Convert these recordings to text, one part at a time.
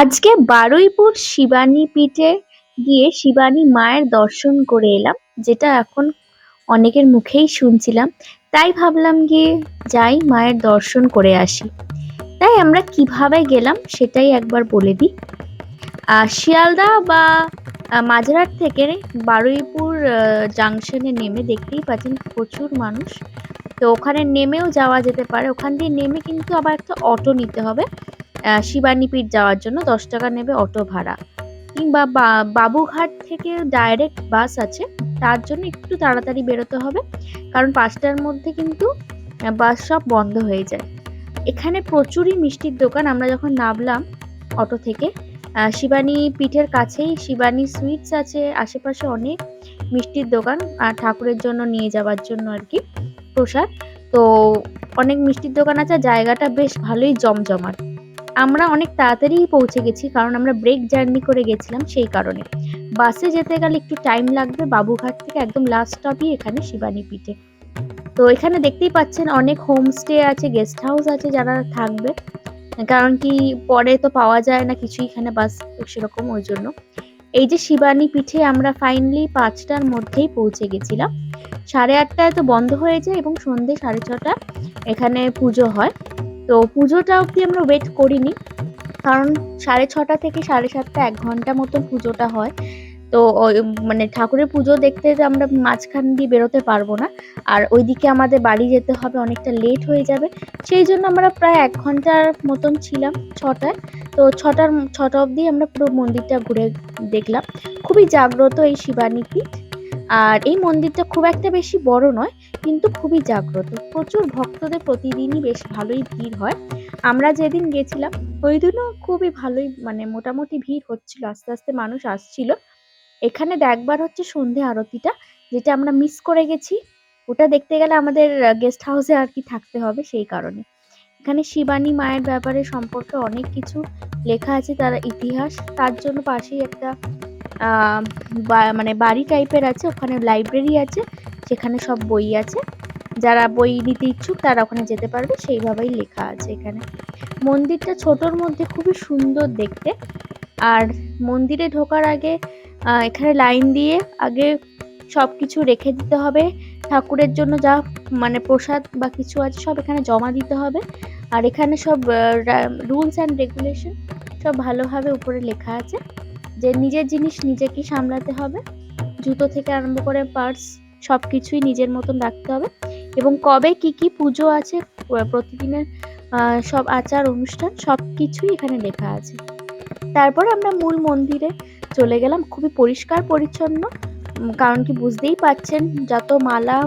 আজকে বারুইপুর শিবানী পীঠে গিয়ে শিবানী মায়ের দর্শন করে এলাম যেটা এখন অনেকের মুখেই শুনছিলাম। তাই ভাবলাম গিয়ে যাই মায়ের দর্শন করে আসি। তাই আমরা কীভাবে গেলাম সেটাই একবার বলে দিই। শিয়ালদা বা আহ, মাঝেরহাট থেকে বারুইপুর জাংশনে নেমে দেখতেই পাচ্ছেন প্রচুর মানুষ। তো ওখানে নেমেও যাওয়া যেতে পারে। ওখান দিয়ে নেমে কিন্তু আবার একটা অটো নিতে হবে। শিবানীপীঠ যাওয়ার জন্য দশ টাকা নেবে অটো ভাড়া। কিংবা বাবুঘাট থেকে ডাইরেক্ট বাস আছে, তার জন্য একটু তাড়াতাড়ি বেরোতে হবে। কারণ পাঁচটার মধ্যে কিন্তু বাস সব বন্ধ হয়ে যায়। এখানে প্রচুরই মিষ্টির দোকান। আমরা যখন নামলাম অটো থেকে শিবানী পীঠের কাছেই শিবানী সুইটস আছে, আশেপাশে অনেক মিষ্টির দোকান, আর ঠাকুরের জন্য নিয়ে যাওয়ার জন্য আর কি প্রসাদ। তো অনেক মিষ্টির দোকান আছে, জায়গাটা বেশ ভালোই জমজমাট। আমরা অনেক তাড়াতাড়ি পৌঁছে গেছি, কারণ আমরা ব্রেক জার্নি করে গেছিলাম সেই কারণে। বাসে যেতে গেলে একটু টাইম লাগবে, বাবুঘাট থেকে একদম লাস্ট স্টপই এখানে শিবানী পিঠে। তো এখানে দেখতেই পাচ্ছেন অনেক হোমস্টে আছে গেস্ট হাউস আছে যারা থাকবে। কারণ কি, পরে তো পাওয়া যায় না কিছুই এখানে বাস সেরকম ওই জন্য। এই যে শিবানী পিঠে আমরা ফাইনালি পাঁচটার মধ্যেই পৌঁছে গেছিলাম। সাড়ে আটটায় তো বন্ধ হয়ে যায় এবং সন্ধে সাড়ে ছটা এখানে পুজো হয়। তো পুজোটা অবধি আমরা ওয়েট করিনি, কারণ সাড়ে ছটা থেকে সাড়ে সাতটা, এক ঘণ্টা মতন পুজোটা হয়। তো মানে ঠাকুরের পুজো দেখতে আমরা মাঝখান দিয়ে বেরোতে পারব না, আর ওইদিকে আমাদের বাড়ি যেতে হবে, অনেকটা লেট হয়ে যাবে। সেই জন্য আমরা প্রায় এক ঘণ্টার মতন ছিলাম ছটায়। তো ছটার, ছটা অবধি আমরা পুরো মন্দিরটা ঘুরে দেখলাম। খুবই জাগ্রত এই শিবানী পীঠ। আর এই মন্দিরটা খুব একটা বেশি বড় নয় কিন্তু খুবই জাগ্রত। প্রচুর ভক্তদের প্রতিদিনই বেশ ভালোই ভিড় হয়। আমরা যেদিন গেছিলাম ওই দিনও খুবই ভালোই মানে মোটামুটি ভিড় হচ্ছিল, আস্তে আস্তে মানুষ আসছিল। এখানে দেখবার হচ্ছে সন্ধে আরতিটা, যেটা আমরা মিস করে গেছি। ওটা দেখতে গেলে আমাদের গেস্ট হাউসে আর কি থাকতে হবে সেই কারণে। এখানে শিবানী মায়ের ব্যাপারে সম্পর্কে অনেক কিছু লেখা আছে, তার ইতিহাস। তার জন্য পাশেই একটা মানে বাড়ি টাইপের আছে, ওখানে লাইব্রেরি আছে। সেখানে সব বই আছে। যারা বই নিতে ইচ্ছুক তারা ওখানে যেতে পারবে। সেইভাবেই লেখা আছে এখানে। মন্দিরটা ছোটর মধ্যে খুবই সুন্দর দেখতে। আর মন্দিরে ঢোকার আগে এখানে লাইন দিয়ে আগে সব কিছু রেখে দিতে হবে। ঠাকুরের জন্য যা মানে প্রসাদ বা কিছু আছে সব এখানে জমা দিতে হবে। আর এখানে সব রুলস অ্যান্ড রেগুলেশন সব ভালোভাবে উপরে লেখা আছে। যে নিজের জিনিস নিজেকে সামলাতে হবে। জুতো থেকে আরম্ভ করে পার্স সব কিছুই নিজের মতন রাখতে হবে। এবং কবে কি কি পুজো আছে প্রতিদিনের সব আচার, অনুষ্ঠান সব কিছুই এখানে লেখা আছে। তারপর আমরা মূল মন্দিরে চলে গেলাম। খুবই পরিষ্কার পরিচ্ছন্ন কারণ কি বুঝতেই পাচ্ছেন যত মালা,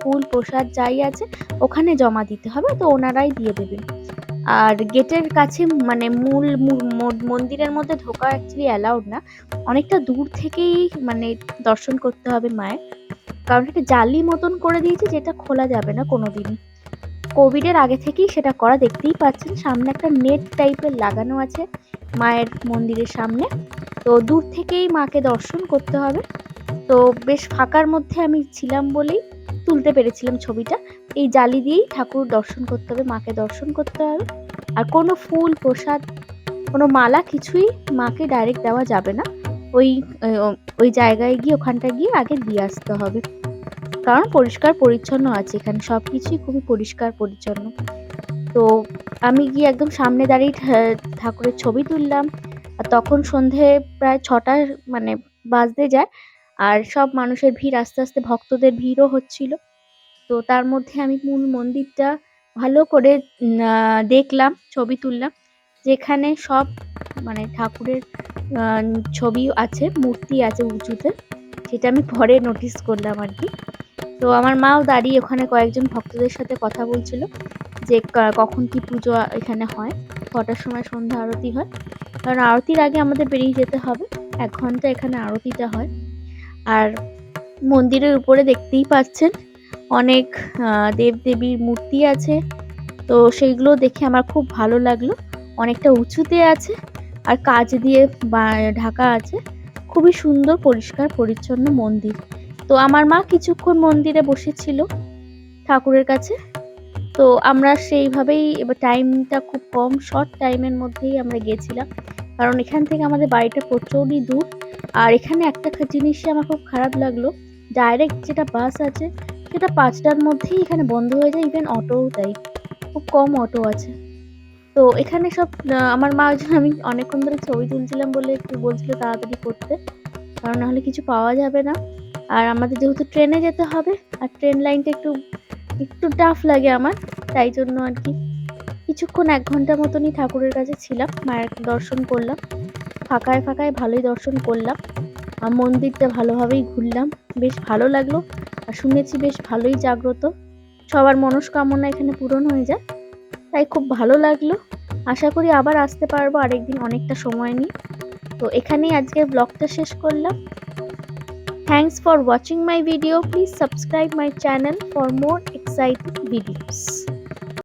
ফুল, প্রসাদ যাই আছে, ওখানে জমা দিতে হবে, তো ওনারাই দিয়ে দেবেন। আর গেটের কাছে মানে মূল মন্দিরের মধ্যে ঢোকা অ্যাকচুয়ালি অ্যালাউড না। অনেকটা দূর থেকেই মানে দর্শন করতে হবে মায়ের। কারণ এটা জালি মতন করে দিয়েছে যেটা খোলা যাবে না কোনোদিনই। কোভিডের আগে থেকেই সেটা করা দেখতেই পাচ্ছেন। সামনে একটা নেট টাইপের লাগানো আছে মায়ের মন্দিরের সামনে। তো দূর থেকেই মাকে দর্শন করতে হবে। তো বেশ ফাঁকার মধ্যে আমি ছিলাম বলেই তুলতে পেরেছিলাম ছবিটা। এই জালি দিয়েই ঠাকুর দর্শন করতে হবে, মাকে দর্শন করতে হবে। আর কোনো ফুল, প্রসাদ, কোনো মালা কিছুই মাকে ডাইরেক্ট দেওয়া যাবে না। ওই ওই জায়গায় গিয়ে ওখানটা গিয়ে আগে দিয়ে আসতে হবে। কারণ পরিষ্কার পরিচ্ছন্ন আছে এখানে। সব কিছুই খুবই পরিষ্কার পরিচ্ছন্ন। তো আমি গিয়ে একদম সামনে দাঁড়িয়ে ঠাকুরের ছবি তুললাম। আর তখন সন্ধে প্রায় ছটা মানে বাজতে যায়। আর সব মানুষের ভিড় আস্তে আস্তে, ভক্তদের ভিড়ও হচ্ছিল। তো তার মধ্যে আমি মূল মন্দিরটা ভালো করে দেখলাম, ছবি তুললাম। যেখানে সব মানে ঠাকুরের ছবি আছে, মূর্তি আছে উঁচুতে। সেটা আমি পরে নোটিস করলাম আর কি। তো আমার মাও দাঁড়িয়ে ওখানে কয়েকজন ভক্তদের সাথে কথা বলছিল যে কখন কি পুজো এখানে হয়, কটার সময় সন্ধ্যা আরতি হয়। কারণ আরতির আগে আমাদের বেরিয়ে যেতে হবে, এক ঘণ্টা এখানে আরতিটা হয়। আর মন্দিরের উপরে দেখতেই পাচ্ছেন অনেক দেবদেবীর মূর্তি আছে। তো সেইগুলো দেখে আমার খুব ভালো লাগল। অনেকটা উঁচুতে আছে আর কাচ দিয়ে ঢাকা আছে। খুবই সুন্দর, পরিষ্কার, পরিচ্ছন্ন মন্দির। তো আমার মা কিছুক্ষণ মন্দিরে বসেছিল ঠাকুরের কাছে। তো আমরা সেইভাবেই এবার টাইমটা খুব কম শর্ট টাইমের মধ্যেই আমরা গেছিলাম। কারণ এখান থেকে আমাদের বাড়িটা প্রচুরই দূর। আর এখানে একটা জিনিসই আমার খুব খারাপ লাগল ডাইরেক্ট যেটা বাস আছে, সেটা পাঁচটার মধ্যেই এখানে বন্ধ হয়ে যায় ইভেন অটোও তাই। খুব কম অটো আছে। তো এখানে সব আমার মা আমি অনেকক্ষণ ধরে ছবি তুলছিলাম বলে একটু বলছিল তাড়াতাড়ি করতে। কারণ নাহলে কিছু পাওয়া যাবে না। আর আমাদের যেহেতু ট্রেনে যেতে হবে, আর ট্রেন লাইনটা একটু একটু টাফ লাগে আমার, তাই জন্য আর কি। কিছুক্ষণ এক ঘণ্টা মতনই ঠাকুরের কাছে ছিলাম, মায়ের দর্শন করলাম। ফাঁকায় ফাঁকায় ভালোই দর্শন করলাম। আর মন্দিরটা ভালোভাবেই ঘুরলাম। বেশ ভালো লাগল। আর শুনেছি বেশ ভালোই জাগ্রত। সবার মনস্কামনা এখানে পূরণ হয়ে যায়। তাই খুব ভালো লাগল। আশা করি আবার আসতে পারব আরেকদিন অনেকটা সময় নিয়ে। তো এখানেই আজকের ব্লগটা শেষ করলাম। Thanks for watching my video. Please subscribe my channel for more exciting videos.